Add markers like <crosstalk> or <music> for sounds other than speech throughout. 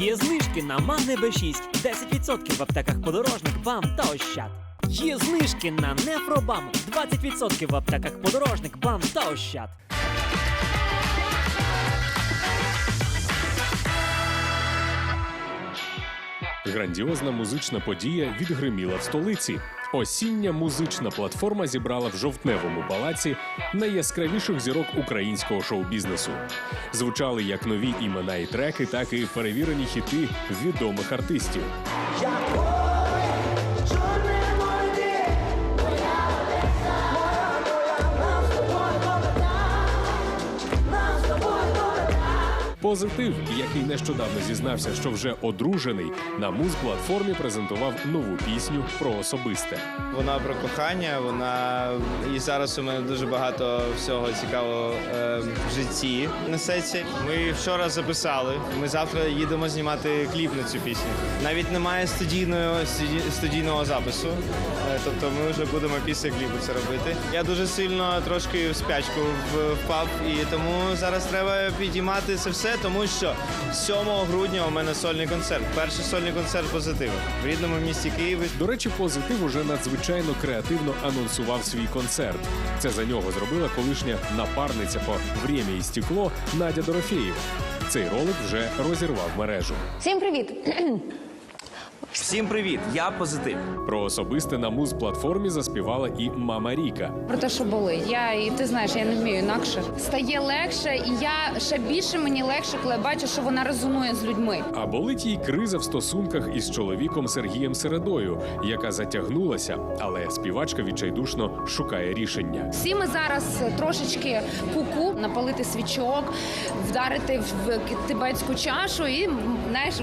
Є знижки на Магне Б6, 10% в аптеках подорожник, бам та ощад. Є знижки на Нефробам, 20% в аптеках подорожник, бам та ощад. Грандіозна музична подія відгриміла в столиці. Осіння музична платформа зібрала в жовтневому палаці найяскравіших зірок українського шоу-бізнесу. Звучали як нові імена і треки, так і перевірені хіти відомих артистів. Позитив, який нещодавно зізнався, що вже одружений, на муз-платформі презентував нову пісню про особисте. Вона про кохання, вона і зараз у мене дуже багато всього цікавого е, в житті несеться. Ми вчора записали. Ми завтра їдемо знімати кліп на цю пісню. Навіть немає студійного студі- студійного запису. Е, тобто ми вже будемо після кліпу це робити. Я дуже сильно трошки в спячку впав, і тому зараз треба підіймати це все, тому що 7 грудня у мене сольний концерт. Перший сольний концерт позитиву в рідному місті Києві. До речі, позитив уже надзвичайно креативно анонсував свій концерт. Це за нього зробила колишня напарниця по «Время і стекло Надя Дорофєєва. Цей ролик вже розірвав мережу. Всім привіт! <clears throat> Всім привіт! Я позитив. Про особисте на муз-платформі заспівала і мама Ріка. Про те, що болить. Я і ти знаєш, я не вмію інакше. Стає легше, і я ще більше мені легше, коли я бачу, що вона резонує з людьми. А болить їй криза в стосунках із чоловіком Сергієм Середою, яка затягнулася, але співачка відчайдушно шукає рішення. Всі ми зараз трошечки куку, напалити свічок, вдарити в тибетську чашу, і знаєш,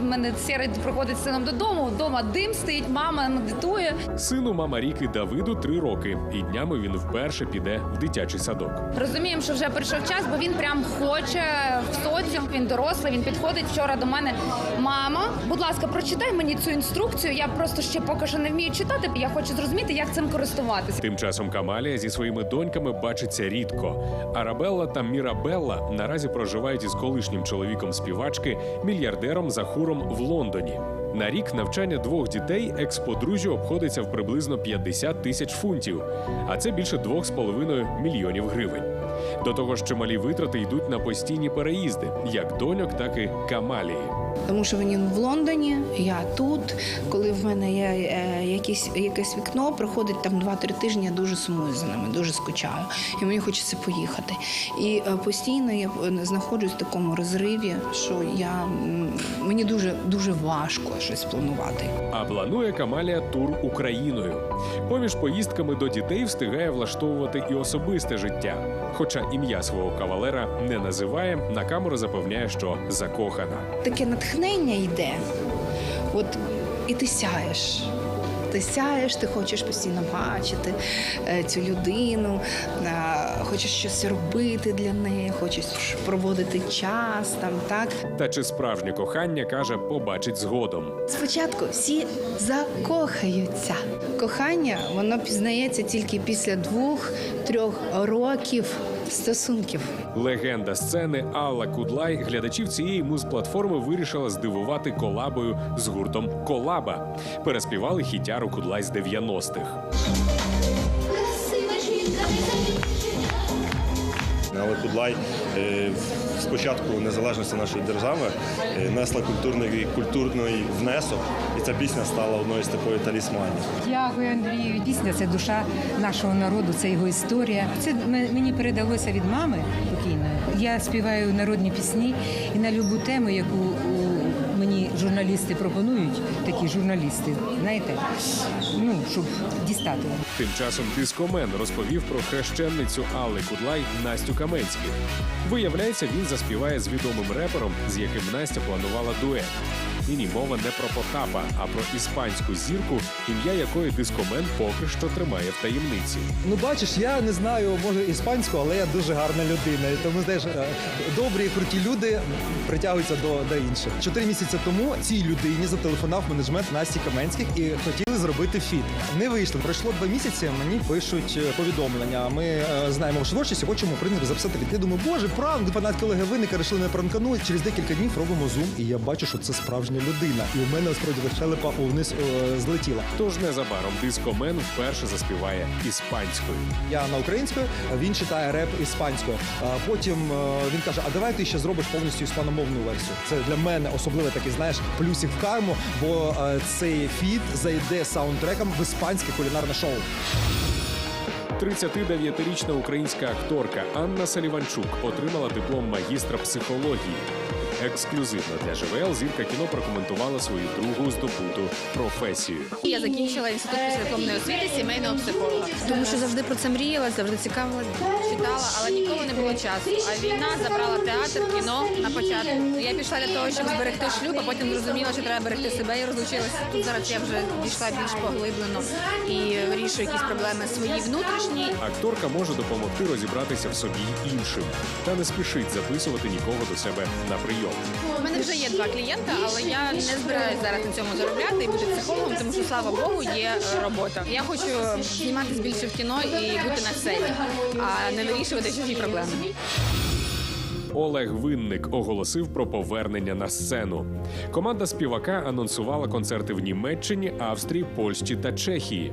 в мене сірий приходить з сином додому. Вдома дим стоїть, мама медитує. Сину мама Ріки Давиду три роки, і днями він вперше піде в дитячий садок. Розуміємо, що вже прийшов час, бо він прям хоче в соціум. Він дорослий. Він підходить вчора до мене. Мама, будь ласка, прочитай мені цю інструкцію. Я просто ще поки що не вмію читати. Я хочу зрозуміти, як цим користуватися. Тим часом Камалія зі своїми доньками бачиться рідко. Арабелла та Мірабелла наразі проживають із колишнім чоловіком співачки, мільярдером Захуром в Лондоні. На рік навчання двох дітей екс-подружжю обходиться в приблизно 50 тисяч фунтів, а це більше 2,5 мільйонів гривень. До того ж, чималі витрати йдуть на постійні переїзди, як доньок, так і Камалії. Тому що він в Лондоні, я тут. Коли в мене є е, якісь, якесь вікно, проходить там 2-3 тижні, я дуже сумую за ними, дуже скучаю. І мені хочеться поїхати. І е, постійно я знаходжусь в такому розриві, що я, мені дуже, дуже важко щось планувати. А планує Камалія тур Україною. Поміж поїздками до дітей встигає влаштовувати і особисте життя. Хоча ім'я свого кавалера не називає, на камеру запевняє, що закохана. Таке натхнення йде. От і ти сяєш. Ти сяєш, ти хочеш постійно бачити е, цю людину, е, хочеш щось робити для неї, хочеш проводити час там, так. Та чи справжнє кохання каже, побачить згодом. Спочатку всі закохаються. Кохання воно пізнається тільки після двох-трьох років стосунків. Легенда сцени Алла Кудлай глядачів цієї муз-платформи вирішила здивувати колабою з гуртом Колаба. Переспівали хітяру Кудлай з 90-х. Але Кудлай е, з початку незалежності нашої держави е, несла культурний культурний внесок, і ця пісня стала одною з такої талісманів. Дякую, Андрію. Пісня це душа нашого народу, це його історія. Це мені передалося від мами покійної. Я співаю народні пісні і на любу тему, яку журналісти пропонують, такі журналісти, знаєте, ну щоб дістати. Тим часом дискомен розповів про хрещенницю Алли Кудлай Настю Каменських. Виявляється, він заспіває з відомим репером, з яким Настя планувала дует. І ні, мова не про Потапа, а про іспанську зірку, ім'я якої дискомен поки що тримає в таємниці. Ну, бачиш, я не знаю, може іспанську, але я дуже гарна людина. І тому знаєш, е, добрі, круті люди притягуються до, до інших. Чотири місяці тому цій людині зателефонував менеджмент Насті Каменських і хотіли зробити фіт. Не вийшло. Пройшло два місяці. Мені пишуть е, повідомлення. Ми е, знаємо вашу творчість хочемо в принципі записати фіт. Я думаю, боже, пранк, фанат колеги виника рішили не пранкануть. Через декілька днів робимо зум, і я бачу, що це справжня людина. І у мене насправді щелепа вниз е, злетіла. Тож незабаром дискомен вперше заспіває іспанською. Я на українською, він читає реп іспанською. Потім е, він каже: А давай ти ще зробиш повністю іспаномовну версію. Це для мене особливо такий, знаєш, плюсик в карму, бо е, цей фіт зайде саундтреком в іспанське кулінарне шоу. 39-річна українська акторка Анна Саліванчук отримала диплом магістра психології. Ексклюзивно для ЖВЛ зірка кіно прокоментувала свою другу здобуту професію. Я закінчила інститут післядипломної освіти сімейного психолога, тому що завжди про це мріяла, завжди цікавилась, читала, але ніколи не було часу. А війна забрала театр, кіно на початку. Я пішла для того, щоб зберегти шлюб, а потім зрозуміла, що треба берегти себе і розлучилася. Тут зараз я вже дійшла більш поглиблено і вирішую якісь проблеми свої внутрішні. Акторка може допомогти розібратися в собі іншим та не спішить записувати нікого до себе на прийом. У мене вже є два клієнта, але я не збираюся зараз на цьому заробляти і бути психологом, тому що слава Богу, є е, робота. Я хочу зніматися більше в кіно і бути на сцені, а не вирішувати чужі проблеми. Олег Винник оголосив про повернення на сцену. Команда співака анонсувала концерти в Німеччині, Австрії, Польщі та Чехії.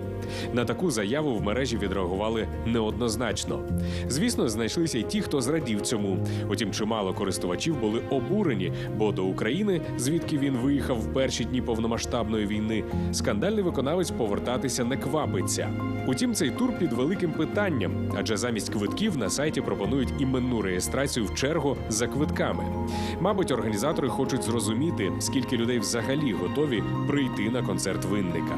На таку заяву в мережі відреагували неоднозначно. Звісно, знайшлися й ті, хто зрадів цьому. Утім, чимало користувачів були обурені, бо до України, звідки він виїхав в перші дні повномасштабної війни, скандальний виконавець повертатися не квапиться. Утім, цей тур під великим питанням, адже замість квитків на сайті пропонують іменну реєстрацію в чергу за квитками. Мабуть, організатори хочуть зрозуміти, скільки людей взагалі готові прийти на концерт винника.